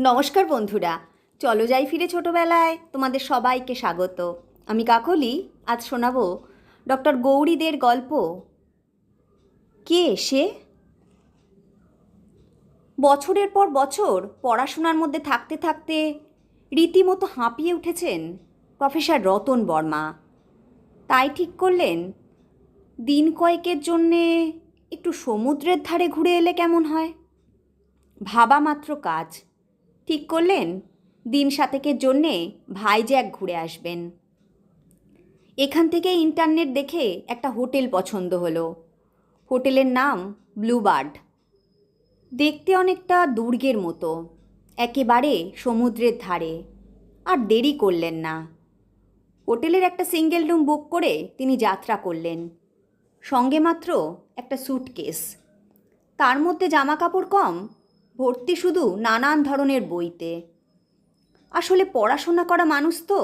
নমস্কার বন্ধুরা, চলো যাই ফিরে ছোটোবেলায়। তোমাদের সবাইকে স্বাগত। আমি কাকলি, আজ শোনাবো ডক্টর গৌরীদের গল্প। কে সে? বছরের পর বছর পড়াশোনার মধ্যে থাকতে থাকতে রীতিমতো হাঁপিয়ে উঠেছেন প্রফেসর রতন বর্মা। তাই ঠিক করলেন, দিন কয়েকের জন্যে একটু সমুদ্রের ধারে ঘুরে এলে কেমন হয়? ভাবা মাত্র কাজ। ঠিক করলেন? দিন সাতেকের জন্যে ভাইজ্যাক ঘুরে আসবেন। এখান থেকে ইন্টারনেট দেখে একটা হোটেল পছন্দ হলো। হোটেলের নাম ব্লুবার্ড। দেখতে অনেকটা দুর্গের মতো, একেবারে সমুদ্রের ধারে। আর দেরি করলেন না। হোটেলের একটা সিঙ্গেল রুম বুক করে তিনি যাত্রা করলেন। সঙ্গে মাত্র একটা স্যুটকেস তার মধ্যে জামা কাপড় কম ভর্তি শুধু নানান ধরনের বইতে। আসলে পড়াশোনা করা মানুষ তো,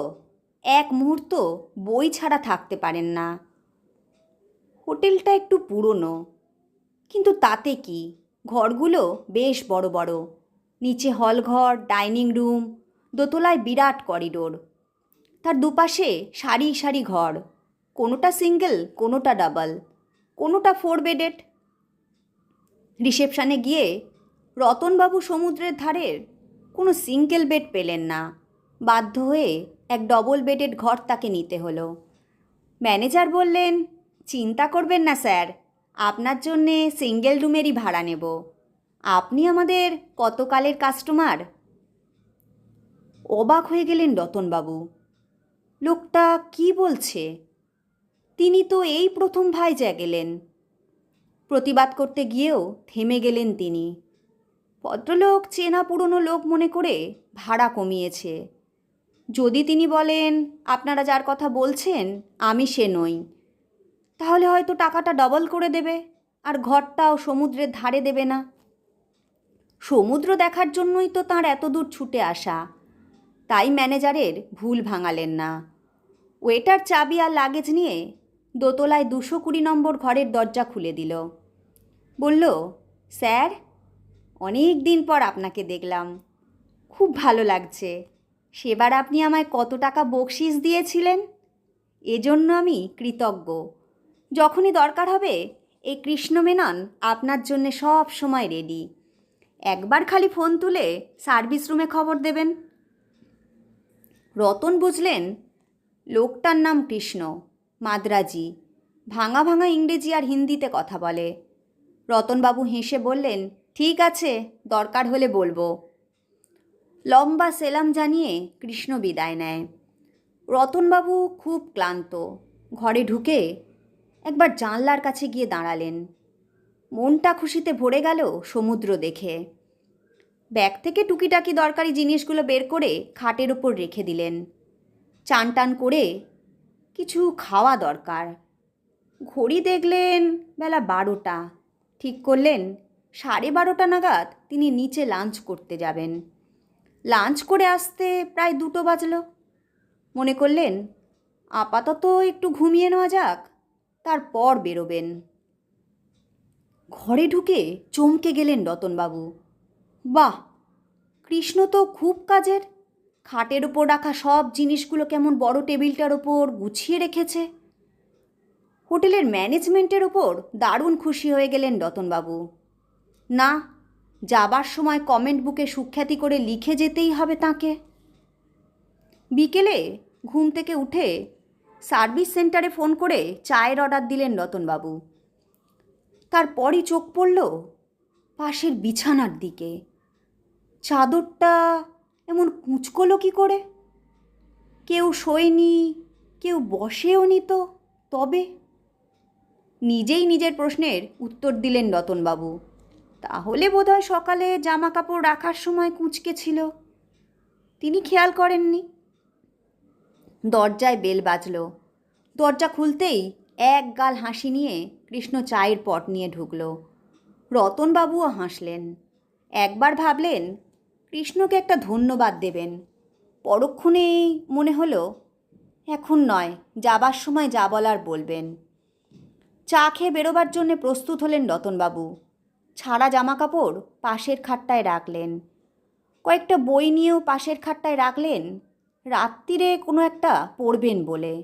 এক মুহূর্ত বই ছাড়া থাকতে পারেন না। হোটেলটা একটু পুরনো, কিন্তু তাতে কি? ঘরগুলো বেশ বড় বড়। নিচে হলঘর, ডাইনিং রুম, দোতলায় বিরাট করিডোর। তার দুপাশে সারি সারি ঘর, কোনোটা সিঙ্গেল, কোনোটা ডাবল, কোনোটা ফোর বেডেড। রিসেপশানে গিয়ে রতনবাবু সমুদ্রের ধারের কোনো সিঙ্গেল বেড পেলেন না। বাধ্য হয়ে এক ডবল বেডের ঘর তাকে নিতে হলো। ম্যানেজার বললেন, চিন্তা করবেন না স্যার, আপনার জন্যে সিঙ্গেল রুমেরই ভাড়া নেব। আপনি আমাদের কতকালের কাস্টমার? অবাক হয়ে গেলেন রতনবাবু। লোকটা কি বলছে? তিনি তো এই প্রথম ভাইজা গেলেন। প্রতিবাদ করতে গিয়েও থেমে গেলেন তিনি। ভদ্রলোক, চেনা পুরনো লোক মনে করে ভাড়া কমিয়েছে। যদি তিনি বলেন, আপনারা যার কথা বলছেন, আমি সে নই। তাহলে হয়তো টাকাটা ডবল করে দেবে, আর ঘরটাও সমুদ্রের ধারে দেবে না। সমুদ্র দেখার জন্যই তো তার এত দূর ছুটে আসা। তাই ম্যানেজারের ভুল ভাঙালেন না। ওয়েটার চাবি আর লাগেজ নিয়ে দোতলায় দুশো কুড়ি নম্বর ঘরের দরজা খুলে দিল। বলল, স্যার অনেক দিন পর আপনাকে দেখলাম। খুব ভালো লাগছে। সেবার আপনি আমায় কত টাকা বকশিস দিয়েছিলেন? এজন্য আমি কৃতজ্ঞ। যখনই দরকার হবে, এই কৃষ্ণ মেনন আপনার জন্য সব সময় রেডি একবার খালি ফোন তুলে সার্ভিস রুমে খবর দেবেন। রতন বুঝলেন, লোকটার নাম কৃষ্ণ, মাদ্রাজি। ভাঙা ভাঙা ইংরেজি আর হিন্দিতে কথা বলে। রতনবাবু হেসে বললেন ঠিক আছে, দরকার হলে বলব। লম্বা সেলাম জানিয়ে কৃষ্ণ বিদায় নেয়। রতনবাবু খুব ক্লান্ত। ঘরে ঢুকে একবার জানলার কাছে গিয়ে দাঁড়ালেন। মনটা খুশিতে ভরে গেল সমুদ্র দেখে। ব্যাগ থেকে টুকিটাকি দরকারি জিনিসগুলো বের করে খাটের ওপর রেখে দিলেন। চান টান করে কিছু খাওয়া দরকার। ঘড়ি দেখলেন বেলা বারোটা। ঠিক করলেন সাড়ে বারোটা নাগাদ তিনি নিচে লাঞ্চ করতে যাবেন। লাঞ্চ করে আসতে প্রায় দুটো বাজলো। মনে করলেন, আপাতত একটু ঘুমিয়ে নেওয়া যাক, তারপর বেরোবেন। ঘরে ঢুকে চমকে গেলেন রতনবাবু। বাহ, কৃষ্ণ তো খুব কাজের। খাটের ওপর রাখা সব জিনিসগুলো কেমন বড় টেবিলটার ওপর গুছিয়ে রেখেছে। হোটেলের ম্যানেজমেন্টের ওপর দারুণ খুশি হয়ে গেলেন রতনবাবু। না, যাবার সময় কমেন্ট বুকে সুখ্যাতি করে লিখে যেতেই হবে তাকে। বিকেলে ঘুম থেকে উঠে সার্ভিস সেন্টারে ফোন করে চায়ের অর্ডার দিলেন রতনবাবু। তারপরই চোখ পড়ল পাশের বিছানার দিকে। চাদরটা এমন কুঁচকলো কি করে? কেউ শোয়নি, কেউ বসেও নি তো, তবে নিজেই নিজের প্রশ্নের উত্তর দিলেন রতনবাবু। তাহলে বোধহয় সকালে জামা কাপড় রাখার সময় কুঁচকে ছিল। তিনি খেয়াল করেননি। দরজায় বেল বাজল। দরজা খুলতেই এক গাল হাসি নিয়ে কৃষ্ণ চায়ের পট নিয়ে ঢুকল। রতনবাবুও হাসলেন। একবার ভাবলেন, কৃষ্ণকে একটা ধন্যবাদ দেবেন। পরক্ষণেই মনে হলো, এখন নয়, যাবার সময় যা বলার বলবেন। চা খেয়ে বেরোবার জন্যে প্রস্তুত হলেন রতনবাবু। ছাড়া জামা কাপড় পাশের খাটটায় রাখলেন। কয়েকটা বই নিয়েও পাশের খাটটায় রাখলেন রাত্রিরে কোনো একটা পড়বেন বলে।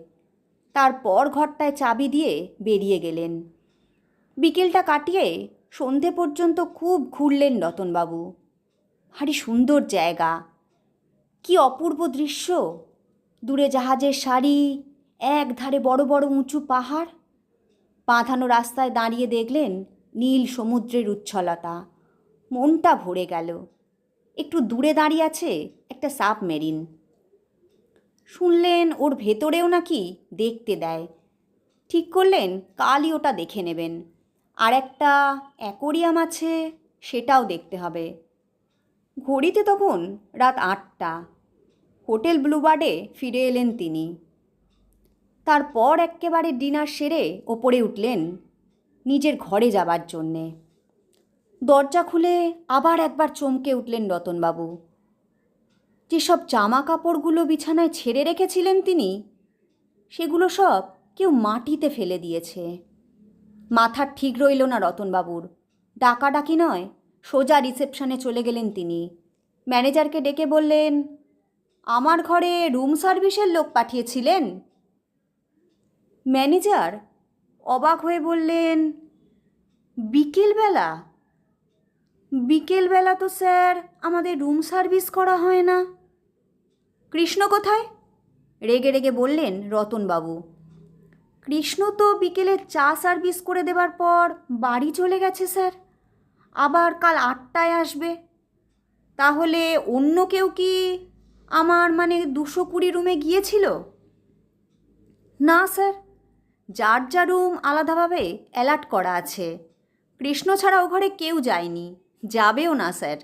তারপর ঘরটায় চাবি দিয়ে বেরিয়ে গেলেন। বিকেলটা কাটিয়ে সন্ধে পর্যন্ত খুব ঘুরলেন রতনবাবু। ভারী সুন্দর জায়গা। কি অপূর্ব দৃশ্য। দূরে জাহাজের সারি এক ধারে বড় বড় উঁচু পাহাড়। বাঁধানো রাস্তায় দাঁড়িয়ে দেখলেন নীল সমুদ্রের উচ্ছলতা। মনটা ভরে গেল। একটু দূরে দাঁড়িয়ে আছে একটা সাবমেরিন। শুনলেন ওর ভেতরেও নাকি দেখতে দেয়। ঠিক করলেন কালই ওটা দেখে নেবেন। আর একটা অ্যাকোরিয়াম আছে, সেটাও দেখতে হবে। ঘড়িতে তখন রাত আটটা। হোটেল ব্লুবার্ডে ফিরে এলেন তিনি। তারপর এক্কেবারে ডিনার সেরে ওপরে উঠলেন। নিজের ঘরে যাবার জন্যে। দরজা খুলে আবার একবার চমকে উঠলেন রতনবাবু। যেসব জামা কাপড়গুলো বিছানায় ছেড়ে রেখেছিলেন তিনি, সেগুলো সব কেউ মাটিতে ফেলে দিয়েছে। মাথার ঠিক রইল না রতনবাবুর। ডাকাডাকি নয়, সোজা রিসেপশনে চলে গেলেন তিনি। ম্যানেজারকে ডেকে বললেন, আমার ঘরে রুম সার্ভিসের লোক পাঠিয়েছিলেন? ম্যানেজার অবাক হয়ে বললেন, বিকেলবেলা? বিকেলবেলা তো স্যার আমাদের রুম সার্ভিস করা হয় না। কৃষ্ণ কোথায়? রেগে রেগে বললেন রতনবাবু। কৃষ্ণ তো বিকেলে চা সার্ভিস করে দেবার পর বাড়ি চলে গেছে স্যার। আবার কাল আটটায় আসবে। তাহলে অন্য কেউ কি আমার মানে দুশো কুড়ি রুমে গিয়েছিল? না স্যার যার যা রুম আলাদাভাবে অ্যালার্ট করা আছে। কৃষ্ণ ছাড়া ও ঘরে কেউ যায়নি। যাবেও না, স্যার।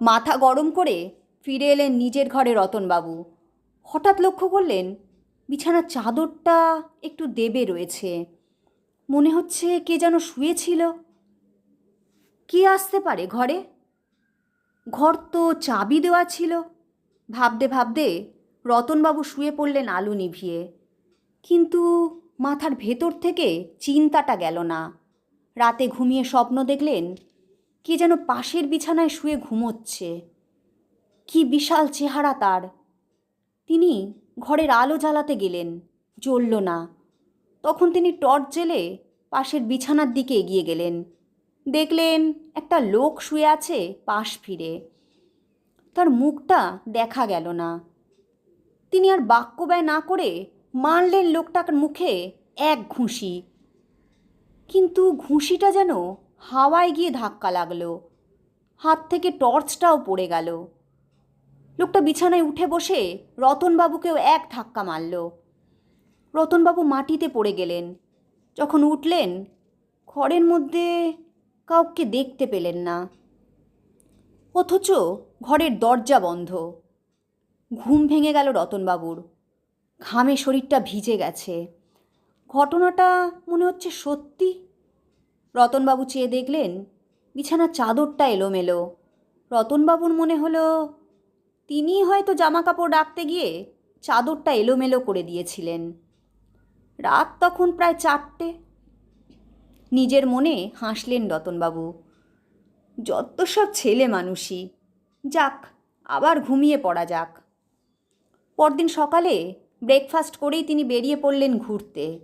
মাথা গরম করে ফিরে এলেন নিজের ঘরে রতনবাবু। হঠাৎ লক্ষ্য করলেন, বিছানার চাদরটা একটু দেবে রয়েছে। মনে হচ্ছে কে যেন শুয়েছিল। কে আসতে পারে ঘরে? ঘর তো চাবি দেওয়া ছিল। ভাবতে ভাবতে রতনবাবু শুয়ে পড়লেন আলু নিভিয়ে। কিন্তু মাথার ভেতর থেকে চিন্তাটা গেল না। রাতে ঘুমিয়ে স্বপ্ন দেখলেন, কে যেন পাশের বিছানায় শুয়ে ঘুমোচ্ছে। কি বিশাল চেহারা তার। তিনি ঘরের আলো জ্বালাতে গেলেন, জ্বলল না। তখন তিনি টর্চ জেলে পাশের বিছানার দিকে এগিয়ে গেলেন। দেখলেন একটা লোক শুয়ে আছে পাশ ফিরে। তার মুখটা দেখা গেল না। তিনি আর বাক্য ব্যয় না করে মারলেন লোকটার মুখে এক ঘুষি। কিন্তু ঘুষিটা যেন হাওয়ায় গিয়ে ধাক্কা লাগল। হাত থেকে টর্চটাও পড়ে গেল। লোকটা বিছানায় উঠে বসে রতনবাবুকেও এক ধাক্কা মারল। রতনবাবু মাটিতে পড়ে গেলেন। যখন উঠলেন, ঘরের মধ্যে কাউকে দেখতে পেলেন না। অথচ ঘরের দরজা বন্ধ। ঘুম ভেঙে গেল রতনবাবুর। ঘামে শরীরটা ভিজে গেছে। ঘটনাটা মনে হচ্ছে সত্যি? রতনবাবু চেয়ে দেখলেন বিছানার চাদরটা এলোমেলো। রতনবাবুর মনে হলো তিনি হয়তো জামা কাপড় গিয়ে চাদরটা এলোমেলো করে দিয়েছিলেন। রাত তখন প্রায় চারটে। নিজের মনে হাসলেন রতনবাবু। যত সব ছেলে মানুষই, যাক, আবার ঘুমিয়ে পড়া যাক। পরদিন সকালে ব্রেকফাস্ট করেই তিনি বেরিয়ে পড়লেন ঘুরতে।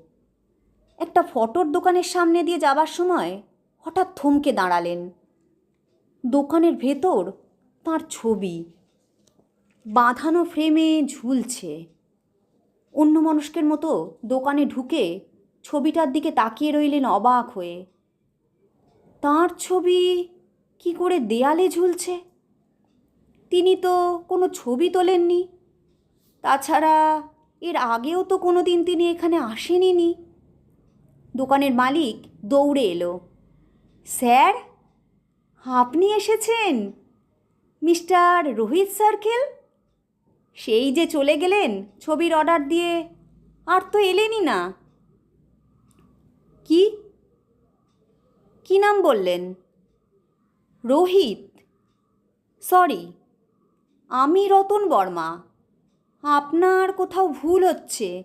একটা ফটোর দোকানের সামনে দিয়ে যাবার সময় হঠাৎ থমকে দাঁড়ালেন। দোকানের ভেতর তার ছবি। বাঁধানো ফ্রেমে ঝুলছে। অন্য মানুষকের মতো দোকানে ঢুকে ছবিটার দিকে তাকিয়ে রইলেন অবাক হয়ে। তার ছবি কি করে দেয়ালে ঝুলছে? তিনি তো কোনো ছবি তোলেননি। তাছাড়া এর আগেও তো কোনো দিন তিনি এখানে আসেনি নি দোকানের মালিক দৌড়ে এলো। স্যার, আপনি এসেছেন? মিস্টার রোহিত সার্কেল? সেই যে চলে গেলেন ছবির অর্ডার দিয়ে, আর তো এলেনই না। কি? কি নাম বললেন? রোহিত। সরি, আমি রতন বর্মা। আপনার কোথাও ভুল হচ্ছে।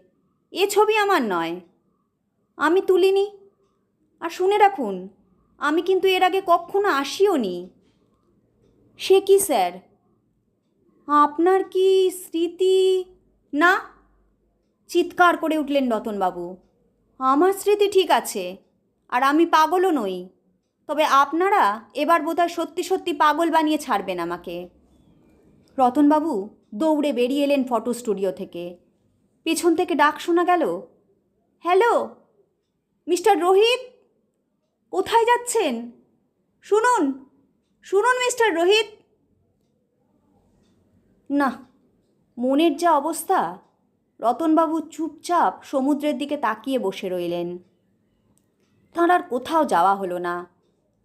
এ ছবি আমার নয়। আমি তুলিনি। আর শুনে রাখুন, আমি কিন্তু এর আগে কখনো আসিও নি। সে কি, স্যার? আপনার কি স্মৃতি? না? চিৎকার করে উঠলেন রতনবাবু। আমার স্মৃতি ঠিক আছে, আর আমি পাগলও নই। তবে আপনারা এবার বোধহয় সত্যি সত্যি পাগল বানিয়ে ছাড়বেন আমাকে। রতনবাবু দৌড়ে বেরিয়ে এলেন ফটো স্টুডিও থেকে। পেছন থেকে ডাক শোনা গেল, হ্যালো, মিস্টার রোহিত, কোথায় যাচ্ছেন? শুনুন শুনুন মিস্টার রোহিত। না, মনের যা অবস্থা, রতনবাবু চুপচাপ সমুদ্রের দিকে তাকিয়ে বসে রইলেন। তাঁর আর কোথাও যাওয়া হলো না।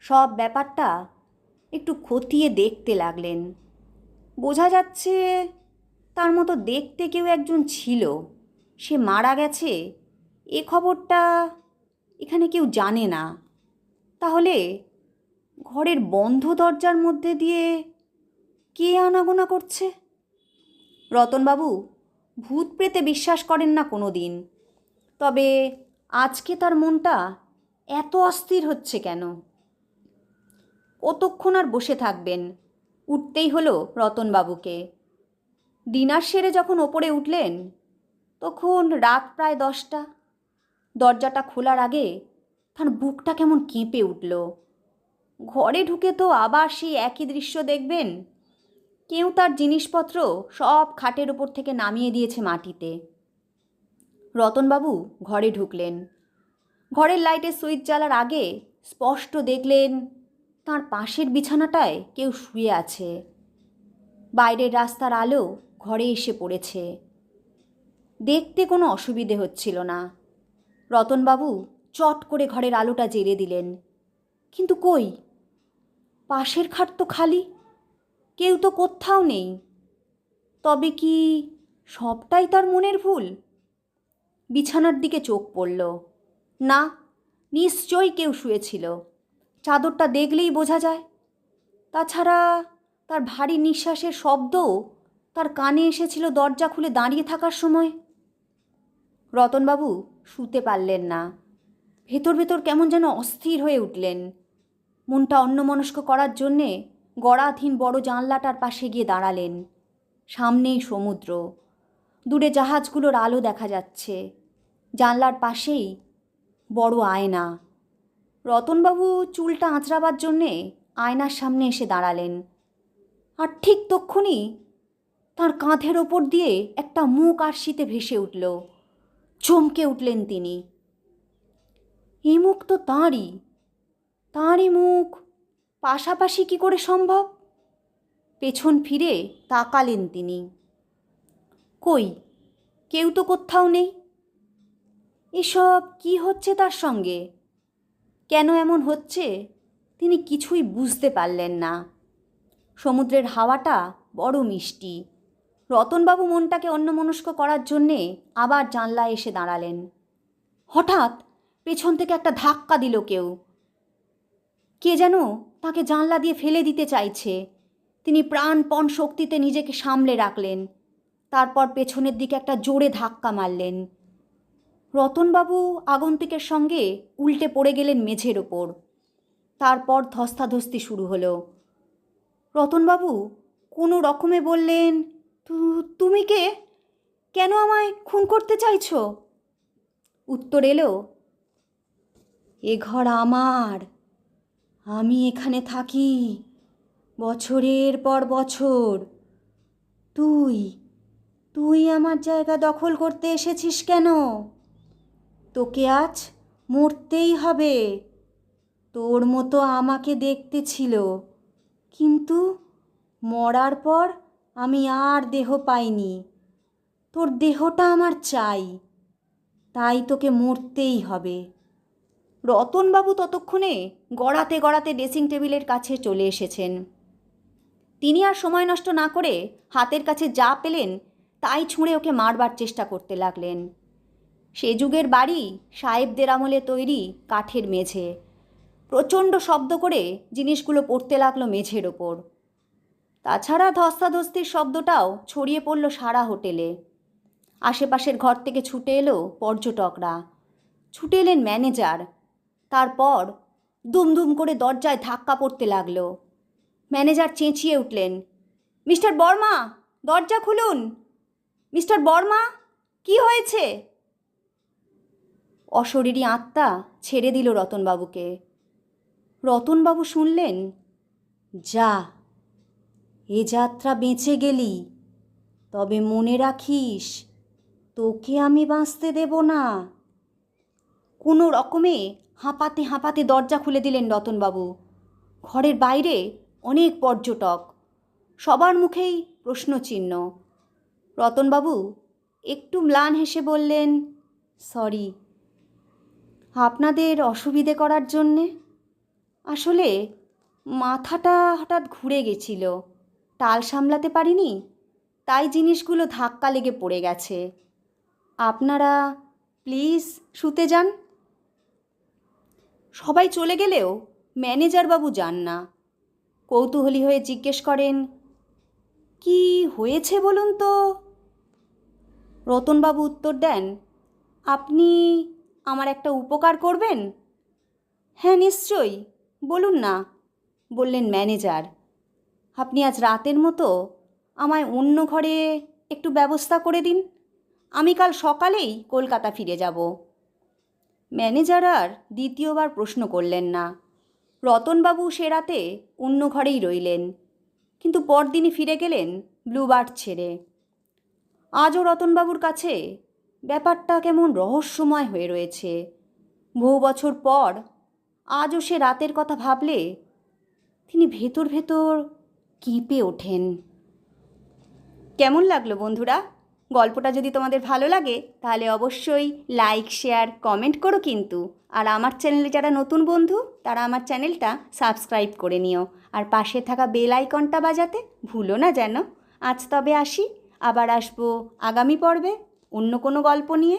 সব ব্যাপারটা একটু খতিয়ে দেখতে লাগলেন। বোঝা যাচ্ছে তার মতো দেখতে কেউ একজন ছিল। সে মারা গেছে। এ খবরটা এখানে কেউ জানে না। তাহলে ঘরের বন্ধ দরজার মধ্যে দিয়ে কে আনাগোনা করছে? রতনবাবু ভূত প্রেতে বিশ্বাস করেন না কোনো দিন তবে আজকে তার মনটা এত অস্থির হচ্ছে কেন? কতক্ষণ আর বসে থাকবেন? উঠতেই হলো রতনবাবুকে। ডিনার সেরে যখন ওপরে উঠলেন, তখন রাত প্রায় দশটা। দরজাটা খোলার আগে তার বুকটা কেমন কেঁপে উঠল। ঘরে ঢুকে তো আবার সেই একই দৃশ্য দেখবেন। কেউ তার জিনিসপত্র সব খাটের উপর থেকে নামিয়ে দিয়েছে মাটিতে। রতনবাবু ঘরে ঢুকলেন। ঘরের লাইটের সুইচ জ্বালার আগে স্পষ্ট দেখলেন তার পাশের বিছানাটায় কেউ শুয়ে আছে। বাইরের রাস্তার আলো ঘরে এসে পড়েছে। দেখতে কোনো অসুবিধে হচ্ছিল না। রতনবাবু চট করে ঘরের আলোটা জ্বেলে দিলেন। কিন্তু কই? পাশের খাট তো খালি। কেউ তো কোথাও নেই। তবে কি সবটাই তার মনের ভুল? বিছানার দিকে চোখ পড়ল। না, নিশ্চয়ই কেউ শুয়েছিল। চাদরটা দেখলেই বোঝা যায়। তাছাড়া তার ভারী নিঃশ্বাসের শব্দও তার কানে এসেছিল দরজা খুলে দাঁড়িয়ে থাকার সময়। রতনবাবু শুতে পারলেন না। ভেতর ভেতর কেমন যেন অস্থির হয়ে উঠলেন। মনটা অন্যমনস্ক করার জন্যে গড়াধীন বড় জানলাটার পাশে গিয়ে দাঁড়ালেন। সামনেই সমুদ্র। দূরে জাহাজগুলোর আলো দেখা যাচ্ছে। জানলার পাশেই বড় আয়না। রতনবাবু চুলটা আঁচড়াবার জন্যে আয়নার সামনে এসে দাঁড়ালেন। আর ঠিক তক্ষুনি তার কাঁধের ওপর দিয়ে একটা মুখ আর শীতে ভেসে উঠল। চমকে উঠলেন তিনি। এই মুখ তো তাঁরই। তাঁরই মুখ। পাশাপাশি কি করে সম্ভব? পেছন ফিরে তাকালেন তিনি। কই? কেউ তো কোথাও নেই। এসব কি হচ্ছে তার সঙ্গে? কেন এমন হচ্ছে? তিনি কিছুই বুঝতে পারলেন না। সমুদ্রের হাওয়াটা বড় মিষ্টি। রতনবাবু মনটাকে অন্যমনস্ক করার জন্যে আবার জানলায় এসে দাঁড়ালেন। হঠাৎ পেছন থেকে একটা ধাক্কা দিল কেউ। কে যেন তাকে জানলা দিয়ে ফেলে দিতে চাইছে। তিনি প্রাণপণ শক্তিতে নিজেকে সামলে রাখলেন। তারপর পেছনের দিকে একটা জোরে ধাক্কা মারলেন। রতনবাবু আগন্তুকের সঙ্গে উল্টে পড়ে গেলেন মেঝের ওপর। তারপর ধস্তাধস্তি শুরু হলো। রতনবাবু কোনো রকমে বললেন, "তু- তুমি কে? কেন আমায় খুন করতে চাইছো? উত্তর এলো, এ ঘর আমার, আমি এখানে থাকি বছরের পর বছর। তুই তুই আমার জায়গা দখল করতে এসেছিস কেন? তোকে আজ মরতেই হবে। তোর মতো আমাকে দেখতে ছিল। কিন্তু মরার পর আমি আর দেহ পাইনি। তোর দেহটা আমার চাই। তাই তোকে মরতেই হবে। রতনবাবু ততক্ষণে গড়াতে গড়াতে ড্রেসিং টেবিলের কাছে চলে এসেছেন। তিনি আর সময় নষ্ট না করে হাতের কাছে যা পেলেন, তাই ছুঁড়ে ওকে মারবার চেষ্টা করতে লাগলেন। সে যুগের বাড়ি সাহেবদের আমলে তৈরি কাঠের মেঝে। প্রচণ্ড শব্দ করে জিনিসগুলো পড়তে লাগল মেঝের ওপর। তাছাড়া ধস্তাধস্তির শব্দটাও ছড়িয়ে পড়ল সারা হোটেলে। আশেপাশের ঘর থেকে ছুটে এলো পর্যটকরা। ছুটে এলেন ম্যানেজার। তারপর দুমদুম করে দরজায় ধাক্কা পড়তে লাগল। ম্যানেজার চেঁচিয়ে উঠলেন, মিস্টার বর্মা, দরজা খুলুন। মিস্টার বর্মা, কি হয়েছে? অশরীরী আত্মা ছেড়ে দিল রতনবাবুকে। রতনবাবু শুনলেন, যা, এ যাত্রা বেঁচে গেলি, তবে মনে রাখিস, তোকে আমি বাঁচতে দেব না। কোনো রকমে হাঁপাতে হাঁপাতে দরজা খুলে দিলেন রতনবাবু। ঘরের বাইরে অনেক পর্যটক, সবার মুখেই প্রশ্নচিহ্ন। রতনবাবু একটু ম্লান হেসে বললেন, সরি আপনাদের অসুবিধে করার জন্যে? আসলে মাথাটা হঠাৎ ঘুরে গেছিল। টাল সামলাতে পারিনি, তাই জিনিসগুলো ধাক্কা লেগে পড়ে গেছে। আপনারা প্লিজ শুতে যান। সবাই চলে গেলেও ম্যানেজারবাবু যান না। কৌতূহলী হয়ে জিজ্ঞেস করেন, কি হয়েছে বলুন তো? রতনবাবু উত্তর দেন, আপনি আমার একটা উপকার করবেন? হ্যাঁ নিশ্চয়ই। বলুন না, বললেন ম্যানেজার। আপনি আজ রাতের মতো আমায় অন্য ঘরে একটু ব্যবস্থা করে দিন। আমি কাল সকালেই কলকাতা ফিরে যাব। ম্যানেজার আর দ্বিতীয়বার প্রশ্ন করলেন না। রতনবাবু সে রাতে অন্য ঘরেই রইলেন, কিন্তু পরদিনই ফিরে গেলেন ব্লুবার্ড ছেড়ে। আজও রতনবাবুর কাছে ব্যাপারটা কেমন রহস্যময় হয়ে রয়েছে। বহু বছর পর আজও সে রাতের কথা ভাবলে তিনি ভেতর ভেতর কেঁপে ওঠেন। কেমন লাগল বন্ধুরা? গল্পটা যদি তোমাদের ভালো লাগে, তাহলে অবশ্যই লাইক, শেয়ার, কমেন্ট করো কিন্তু। আর আমার চ্যানেলে যারা নতুন বন্ধু, তারা আমার চ্যানেলটা সাবস্ক্রাইব করে নিও। আর পাশে থাকা বেল আইকনটা বাজাতে ভুলো না যেন। আজ তবে আসি, আবার আসব আগামী পর্বে। অন্য কোনো গল্প নিয়ে?